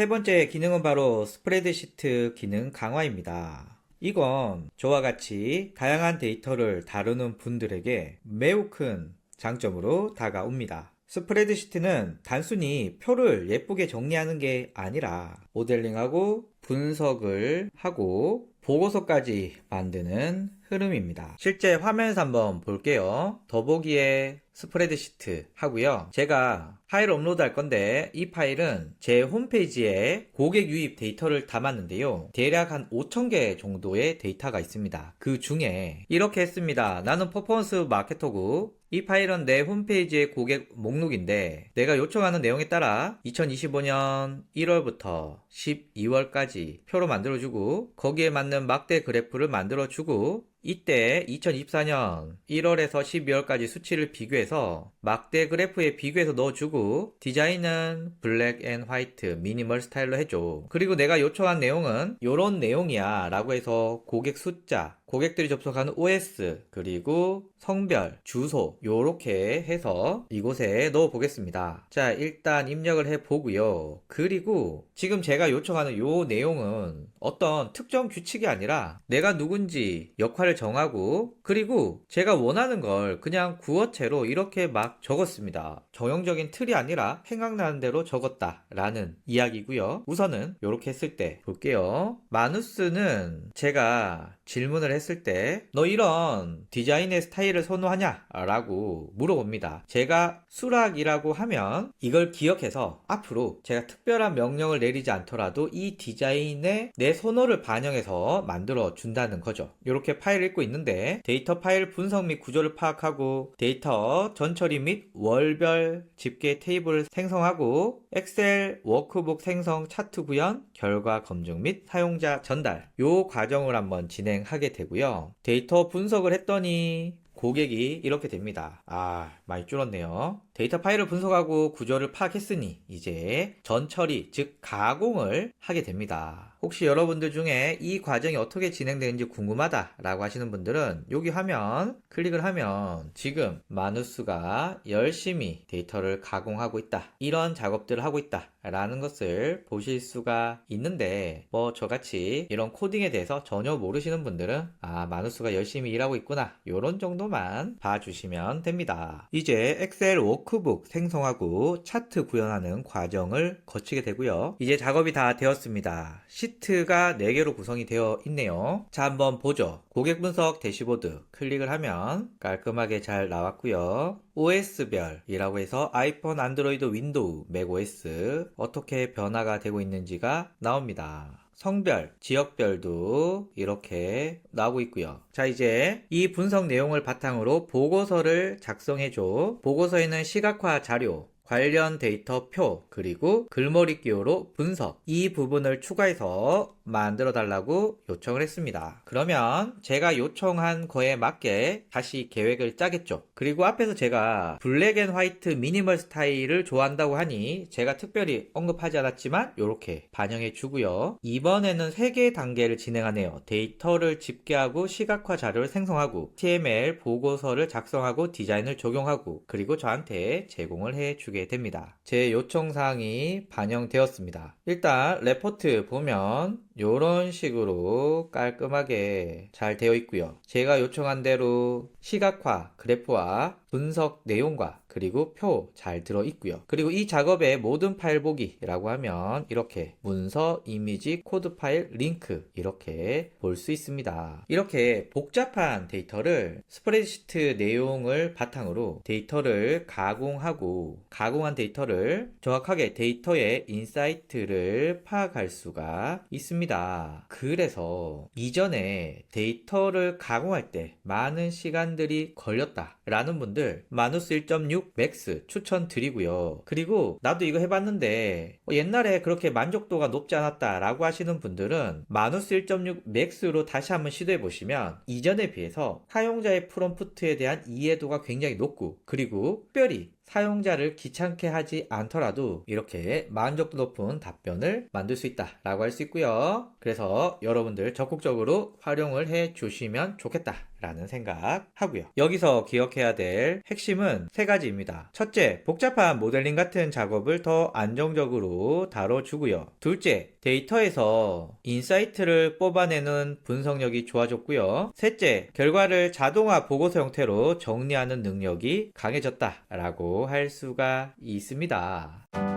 세 번째 기능은 바로 스프레드시트 기능 강화입니다. 이건 저와 같이 다양한 데이터를 다루는 분들에게 매우 큰 장점으로 다가옵니다. 스프레드시트는 단순히 표를 예쁘게 정리하는 게 아니라 모델링하고 분석을 하고 보고서까지 만드는 흐름입니다. 실제 화면에서 한번 볼게요. 더보기에 스프레드시트 하고요. 제가 파일 업로드 할 건데 이 파일은 제 홈페이지에 고객 유입 데이터를 담았는데요. 대략 한 5,000개 정도의 데이터가 있습니다. 그 중에 이렇게 했습니다. 나는 퍼포먼스 마케터고 이 파일은 내 홈페이지의 고객 목록인데 내가 요청하는 내용에 따라 2025년 1월부터 12월까지 표로 만들어주고 거기에 맞는 막대 그래프를 만들어주고 이때 2024년 1월에서 12월까지 수치를 비교해서 막대 그래프에 비교해서 넣어주고 디자인은 블랙 앤 화이트 미니멀 스타일로 해줘. 그리고 내가 요청한 내용은 요런 내용이야 라고 해서 고객 숫자, 고객들이 접속하는 OS, 그리고 성별, 주소, 요렇게 해서 이곳에 넣어 보겠습니다. 자, 일단 입력을 해 보고요. 그리고 지금 제가 요청하는 요 내용은 어떤 특정 규칙이 아니라 내가 누군지 역할을 정하고 그리고 제가 원하는 걸 그냥 구어체로 이렇게 막 적었습니다. 정형적인 틀이 아니라 생각나는 대로 적었다 라는 이야기고요. 우선은 이렇게 했을 때 볼게요. 마누스는 제가 질문을 했을 때 너 이런 디자인의 스타일을 선호하냐? 라고 물어봅니다. 제가 수락이라고 하면 이걸 기억해서 앞으로 제가 특별한 명령을 내리지 않더라도 이 디자인에 내 선호를 반영해서 만들어 준다는 거죠. 이렇게 파일을 읽고 있는데 데이터 파일 분석 및 구조를 파악하고 데이터 전처리 및 월별 집계 테이블을 생성하고 엑셀 워크북 생성 차트 구현 결과 검증 및 사용자 전달 요 과정을 한번 진행 하게 되고요. 데이터 분석을 했더니 고객이 이렇게 됩니다. 아, 많이 줄었네요. 데이터 파일을 분석하고 구조를 파악했으니 이제 전처리, 즉 가공을 하게 됩니다. 혹시 여러분들 중에 이 과정이 어떻게 진행되는지 궁금하다라고 하시는 분들은 여기 화면 클릭을 하면 지금 마누스가 열심히 데이터를 가공하고 있다. 이런 작업들을 하고 있다. 라는 것을 보실 수가 있는데 뭐 저같이 이런 코딩에 대해서 전혀 모르시는 분들은 아 마누스가 열심히 일하고 있구나 요런 정도만 봐주시면 됩니다. 이제 엑셀 워크북 생성하고 차트 구현하는 과정을 거치게 되고요. 이제 작업이 다 되었습니다. 시트가 4개로 구성이 되어 있네요. 자 한번 보죠. 고객 분석 대시보드 클릭을 하면 깔끔하게 잘 나왔고요. OS별이라고 해서 아이폰, 안드로이드, 윈도우, 맥OS 어떻게 변화가 되고 있는지가 나옵니다. 성별, 지역별도 이렇게 나오고 있고요. 자, 이제 이 분석 내용을 바탕으로 보고서를 작성해줘. 보고서에는 시각화 자료, 관련 데이터 표, 그리고 글머리 기호로 분석. 이 부분을 추가해서 만들어 달라고 요청을 했습니다. 그러면 제가 요청한 거에 맞게 다시 계획을 짜겠죠. 그리고 앞에서 제가 블랙 앤 화이트 미니멀 스타일을 좋아한다고 하니 제가 특별히 언급하지 않았지만 이렇게 반영해 주고요. 이번에는 3개의 단계를 진행하네요. 데이터를 집계하고 시각화 자료를 생성하고 TML 보고서를 작성하고 디자인을 적용하고 그리고 저한테 제공을 해 주게 됩니다. 제 요청 사항이 반영되었습니다. 일단 레포트 보면 이런 식으로 깔끔하게 잘 되어 있고요. 제가 요청한 대로 시각화 그래프와 분석 내용과 그리고 표 잘 들어 있고요. 그리고 이 작업의 모든 파일 보기라고 하면 이렇게 문서, 이미지, 코드 파일, 링크 이렇게 볼 수 있습니다. 이렇게 복잡한 데이터를 스프레드시트 내용을 바탕으로 데이터를 가공하고 가공한 데이터를 정확하게 데이터의 인사이트를 파악할 수가 있습니다. 그래서 이전에 데이터를 가공할 때 많은 시간들이 걸렸다라는 분들 마누스 1.6 맥스 추천드리고요. 그리고 나도 이거 해봤는데 어, 옛날에 그렇게 만족도가 높지 않았다라고 하시는 분들은 마누스 1.6 맥스로 다시 한번 시도해 보시면 이전에 비해서 사용자의 프롬프트에 대한 이해도가 굉장히 높고 그리고 특별히 사용자를 귀찮게 하지 않더라도 이렇게 만족도 높은 답변을 만들 수 있다라고 할 수 있고요. 그래서 여러분들 적극적으로 활용을 해 주시면 좋겠다. 라는 생각 하고요. 여기서 기억해야 될 핵심은 세 가지입니다. 첫째, 복잡한 모델링 같은 작업을 더 안정적으로 다뤄주고요. 둘째, 데이터에서 인사이트를 뽑아내는 분석력이 좋아졌고요. 셋째, 결과를 자동화 보고서 형태로 정리하는 능력이 강해졌다라고 할 수가 있습니다.